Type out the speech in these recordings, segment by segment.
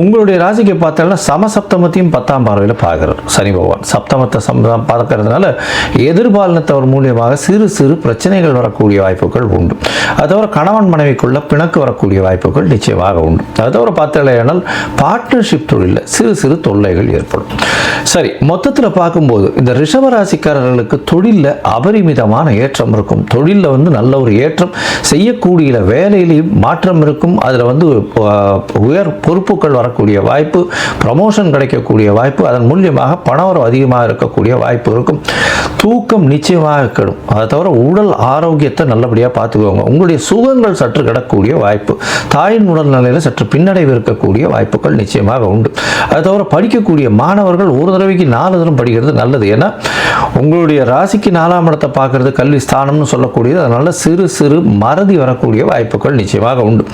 உங்களுடைய ராசிக்கு பார்த்தோம்னா சமசப்தமத்தையும் பத்தாம் பார்வையில் பார்க்குறார். சனி பகவான். சப்தமத்தை சம் பார்க்கறதுனால எதிர்பாலனத்தவர் மூலியமாக சிறு சிறு பிரச்சனைகள் வரக்கூடிய வாய்ப்புகள் உண்டு. அது தவிர கணவன் மனைவிக்குள்ள பிணக்கு வரக்கூடிய வாய்ப்புகள் நிச்சயமாக உண்டு. அது தவிர பார்த்தலையானால் பார்ட்னர்ஷிப் தொழிலில் சிறு சிறு தொல்லைகள் ஏற்படும். சரி மொத்தத்தில் பார்க்கும்போது இந்த ரிஷபராசிக்காரர்களுக்கு தொழிலில் அபரிமிதமான ஏற்றம் இருக்கும். தொழிலில் வந்து நல்ல ஒரு ஏற்றம் செய்யக்கூடிய வேலையிலையும் மாற்றம் இருக்கும். அதில் வந்து உயர் பொறுப்புகள் வரக்கூடிய வாய்ப்பு ப்ரமோஷன் கிடைக்கக்கூடிய வாய்ப்பு அதன் மூலியமாக பணவரம் அதிகமாக இருக்கக்கூடிய வாய்ப்பு இருக்கும். தூக்கம் நிச்சயமாக கெடும். அதை தவிர உடல் ஆரோக்கியத்தை நல்லபடியாக பார்த்துக்கோங்க. உங்களுடைய சுகங்கள் சற்று கிடக்கூடிய வாய்ப்பு. தாயின் உடல்நிலையில் சற்று பின்னடைவு இருக்கக்கூடிய வாய்ப்புகள் நிச்சயமாக உண்டு. அதை தவிர படிக்கக்கூடிய மாணவர்கள் ஒரு தடவைக்கு நாலு தரம் படிக்கிறது நல்லது. ஏன்னா உங்களுடைய ராசிக்கு நாலாம் இடத்தை பார்க்கறது கல்வி ஸ்தானம்னு சொல்லக்கூடியது. அதனால் சிறு சிறு மறதி வரக்கூடிய வாய்ப்புகள் நிச்சயமாக உண்டு.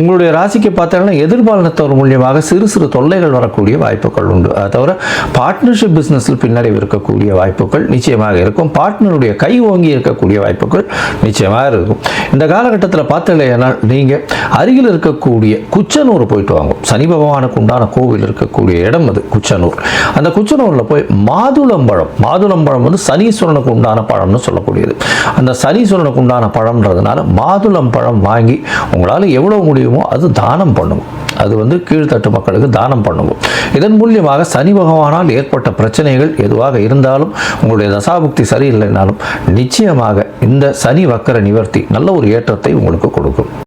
உங்களுடைய ராசிக்கு பார்த்தீங்கன்னா எதிர்பாலினத்தவர் மூலியமாக சிறு சிறு தொல்லைகள் வரக்கூடிய வாய்ப்புகள் உண்டு. அதை தவிர பார்ட்னர்ஷிப் பிஸ்னஸில் பின்னடைவு இருக்கக்கூடிய வாய்ப்புகள் நிச்சயமாக இருக்கும். பார்ட்னருடைய கை ஓங்கி இருக்கக்கூடிய வாய்ப்புகள் நிச்சயமாக இருக்கும். இந்த காலகட்டத்தில் பார்த்தீங்கன்னா நீங்கள் அருகில் இருக்கக்கூடிய குச்சனூர் போயிட்டு வாங்க. சனி பகவானுக்கு உண்டான கோவில் இருக்கக்கூடிய இடம் அது குச்சனூர். அந்த குச்சனூரில் போய் மாதுளம்பழம் மாதுளம்பழம் வந்து சனீஸ்வரனுக்கு உண்டான பழம்னு சொல்லக்கூடியது. அந்த சனீஸ்வரனுக்கு உண்டான பழம்ன்றதுனால மாதுளம்பழம் வாங்கி உங்களால் எவ்வளோ முடியுமோ அது தானம் பண்ணுங்க அது வந்து கீழ்த்தட்டு மக்களுக்கு தானம் பண்ணுவோம். இதன் மூலியமாக சனி பகவானால் ஏற்பட்ட பிரச்சனைகள் எதுவாக இருந்தாலும் உங்களுடைய தசாபுக்தி சரியில்லைனாலும் நிச்சயமாக இந்த சனி வக்கர நிவர்த்தி நல்ல ஒரு ஏற்றத்தை உங்களுக்கு கொடுக்கும்.